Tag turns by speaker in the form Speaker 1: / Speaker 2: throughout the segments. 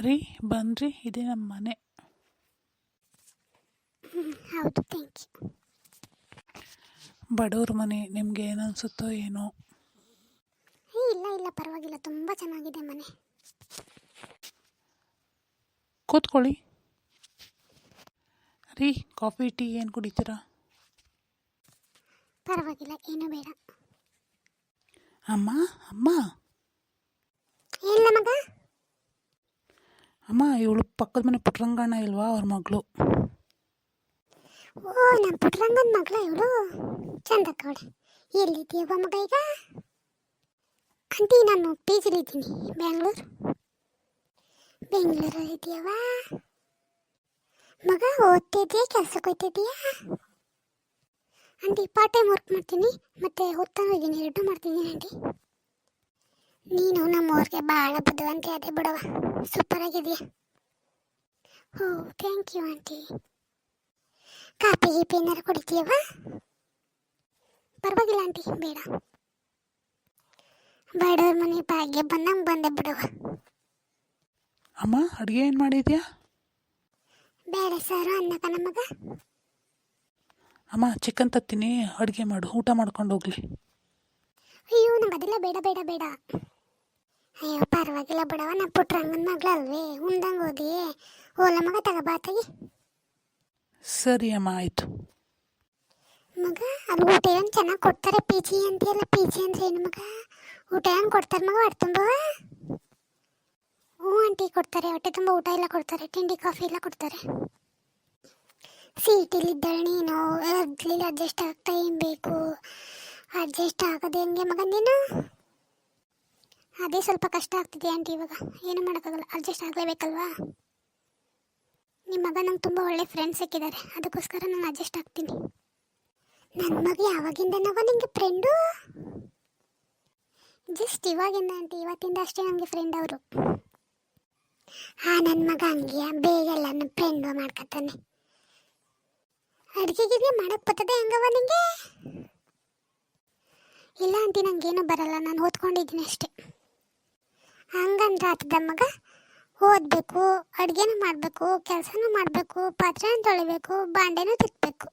Speaker 1: ರೀ ಬನ್ರಿ ಇದೇ ನಮ್ಮ ಮನೆ.
Speaker 2: ಹೌದು ಥ್ಯಾಂಕ್ ಯು
Speaker 1: ಬಡವ್ರ ಮನೆ ನಿಮ್ಗೆ ಏನು ಅನ್ಸುತ್ತೋ ಏನೋ.
Speaker 2: ಏ ಇಲ್ಲ ಇಲ್ಲ ಪರವಾಗಿಲ್ಲ ತುಂಬ ಚೆನ್ನಾಗಿದೆ ಮನೆ.
Speaker 1: ಕೂತ್ಕೊಳ್ಳಿ. ರೀ ಕಾಫಿ ಟೀ ಏನು ಕುಡಿತೀರಾ?
Speaker 2: ಪರವಾಗಿಲ್ಲ ಏನು ಬೇಡ.
Speaker 1: ಅಮ್ಮ ಅಮ್ಮ.
Speaker 2: ಇಲ್ಲ ಮಗ?
Speaker 1: ಅಮ್ಮ, ಇವಳು ಪಕ್ಕದ ಮನೆ ಪುಟ್ರಂಗಣ್ಣ ಇಲ್ವಾ ಅವ್ರ ಮಗಳು?
Speaker 2: ಓ ನಮ್ಮ ಪುಟ್ರಂಗನ ಮಗಳ ಇವಳು? ಚಂದಕ್ಕವಳೆ ಎಲ್ಲಿದ್ದೀಯವ್ವ ಮಗ ಈಗ? ಆಂಟಿ, ನಾನು ಪಿ ಜಿಲಿದ್ದೀನಿ ಬೆಂಗಳೂರು ಬೆಂಗಳೂರಲ್ಲಿ ಇದೆಯವ ಮಗ, ಓದ್ತಿದ್ಯಾ ಕೆಲ್ಸಕ್ಕೆ ಹೋಗ್ತಿದ್ಯಾ ಆಂಟಿ ಪಾರ್ಟ್ ಟೈಮ್ ವರ್ಕ್ ಮಾಡ್ತೀನಿ, ಮತ್ತು ಓದ್ತಾನೂ ಇದ್ದೀನಿ, ಎರಡೂ ಮಾಡ್ತಿದ್ದೀನಿ, ಆಂಟಿ. ನೀನು ನಮ್ಮವ್ರಿಗೆ ಭಾಳ ಬುದ್ಧಿವಂತೆ ಅದೇ ಬಿಡವ ಸೂಪರ್ ಆಗಿದೆಯಾ oh thank you aunty coffee ಗೀಪಿ ಏನಾರು ಕುಡಿತೀಯವ ಪರವಾಗಿಲ್ಲ ಆಂಟಿ ಬೇಡ. ಬಡವ್ರ ಮನೆ ಭಾಗ್ಯ ಬಂದಂಗೆ ಬಂದೆ ಬಿಡವ
Speaker 1: ಅಮ್ಮ ಅಡುಗೆ ಏನು ಮಾಡಿದ್ಯಾ?
Speaker 2: ಬೇಡ ಸಾರು ಅನ್ನಕ ನಮಗ
Speaker 1: ಅಮ್ಮ ಚಿಕನ್ ತತ್ತೀನಿ. ಅಡುಗೆ ಮಾಡು. ಊಟ ಮಾಡ್ಕೊಂಡು ಹೋಗ್ಲಿ.
Speaker 2: ಅಯ್ಯೋ ನಂಗೆ ಅದೆಲ್ಲ ಬೇಡ ಬೇಡ ಬೇಡ. ಅಯ್ಯೋ ಪರವಾಗಿಲ್ಲ ಬಡವ ನಾ ಪುಟ್ರಂಗನ ಮಗಳಲ್ವೇ? ಉಂದಂಗೆ ಓದಿ ಓಲ ಮಗ ತಗಬಾತಾಗಿ
Speaker 1: ಸರಿ ಅಮ್ಮ ಆಯಿತು.
Speaker 2: ಮಗ ಅಲ್ಲಿ ಊಟ ಏನು ಚೆನ್ನಾಗಿ ಕೊಡ್ತಾರೆ? ಪಿ ಜಿ ಅಂತೆಲ್ಲ ಪಿ ಜಿ ಅಂದ್ರೆ ಏನು ಮಗ? ಊಟ ಏನು ಕೊಡ್ತಾರೆ ಮಗ ಹೊಟ್ಟೆ ತುಂಬ ಹ್ಞೂ ಆಂಟಿ ಕೊಡ್ತಾರೆ ಹೊಟ್ಟೆ ತುಂಬ ಊಟ ಎಲ್ಲ ಕೊಡ್ತಾರೆ ತಿಂಡಿ ಕಾಫಿ ಎಲ್ಲ ಕೊಡ್ತಾರೆ. ಸೀಟಿಲಿದ್ದಾಳೆ ನೀನು ಅದ್ಲಿಲ್ಲ ಅಡ್ಜಸ್ಟ್ ಆಗ್ತಾ ಏನು ಬೇಕು? ಅಡ್ಜಸ್ಟ್ ಆಗೋದು ಹೆಂಗೆ ಮಗ ನೀನು? ಅದೇ ಸ್ವಲ್ಪ ಕಷ್ಟ ಆಗ್ತಿದೆ ಆಂಟಿ, ಇವಾಗ ಏನು ಮಾಡೋಕ್ಕಾಗಲ್ಲ, ಅಡ್ಜಸ್ಟ್ ಆಗಲೇಬೇಕಲ್ವಾ? ನಿಮ್ಮ ಮಗ ನಂಗೆ ತುಂಬ ಒಳ್ಳೆ ಫ್ರೆಂಡ್ಸ್ ಸಿಕ್ಕಿದ್ದಾರೆ, ಅದಕ್ಕೋಸ್ಕರ ನಾನು ಅಡ್ಜಸ್ಟ್ ಆಗ್ತೀನಿ. ನನ್ನ ಮಗ ಯಾವಾಗಿಂದ ನಾವು ನಿಮಗೆ ಫ್ರೆಂಡು ಜಸ್ಟ್ ಇವಾಗಿಂದ ಆಂಟಿ, ಇವತ್ತಿಂದ ಅಷ್ಟೇ ನನಗೆ ಫ್ರೆಂಡ್ ಅವರು. ಹಾಂ ನನ್ನ ಮಗ ಹಂಗೆ ಬೇಗ ಎಲ್ಲ ನನ್ನ ಫ್ರೆಂಡು ಮಾಡ್ಕೊತಾನೆ. ಅಡುಗೆ ಗಿಡ ಮಾಡಕ್ಕೆ ಬರ್ತದೆ ಹೆಂಗವ ನಿಂಗೆ? ಇಲ್ಲ ಆಂಟಿ ನನಗೇನು ಬರಲ್ಲ, ನಾನು ಓದ್ಕೊಂಡಿದ್ದೀನಿ ಅಷ್ಟೇ. ಹಂಗಂದ್ರೆ ಆತದ ಮಗ? ಓದಬೇಕು, ಅಡುಗೆನೂ ಮಾಡಬೇಕು, ಕೆಲಸನೂ ಮಾಡಬೇಕು, ಪಾತ್ರೆನೂ ತೊಳಿಬೇಕು, ಬಾಂಡೆನೂ ತಿಕ್ಕಬೇಕು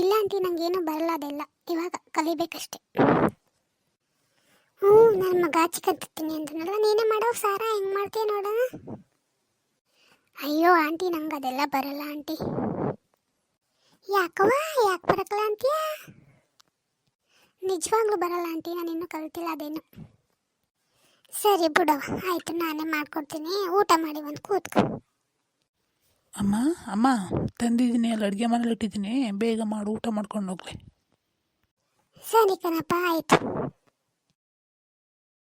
Speaker 2: ಇಲ್ಲ ಆಂಟಿ ನಂಗೇನು ಬರಲ್ಲ ಅದೆಲ್ಲ ಇವಾಗ ಕಲಿಬೇಕಷ್ಟೆ. ಹ್ಞೂ ನನ್ನ ಮಗ ಚಿಕನ್ ಅಂತ ಅಂತನಲ್ಲ ನೀನೇ ಮಾಡೋ ಸಾರ, ಹೆಂಗೆ ಮಾಡ್ತೀಯ ನೋಡೋಣ ಅಯ್ಯೋ, ಆಂಟಿ, ನಂಗೆ ಅದೆಲ್ಲ ಬರಲ್ಲ ಆಂಟಿ. ಯಾಕವ್ವ, ಯಾಕೆ ಬರಕಲ್ಲ ಅಂತೀಯ? ನಿಜವಾಗ್ಲೂ ಬರಲ್ಲ ಆಂಟಿ, ನಾನು ಇನ್ನೂ ಕಲ್ತಿಲ್ಲ ಅದೇನು. ಸರಿ ಬಿಡವ ಆಯಿತು ನಾನೇ ಮಾಡ್ಕೊಡ್ತೀನಿ. ಊಟ ಮಾಡಿ ಬಂದು ಕೂತ್ಕೊ.
Speaker 1: ಅಮ್ಮ ಅಮ್ಮ ತಂದಿದ್ದೀನಿ ಅಲ್ಲಿ ಅಡುಗೆ ಮನೇಲಿ ಇಟ್ಟಿದ್ದೀನಿ. ಬೇಗ ಮಾಡು ಊಟ ಮಾಡ್ಕೊಂಡು ಹೋಗ್ಲಿ.
Speaker 2: ಸರಿ ಕಣಪ್ಪ ಆಯಿತು.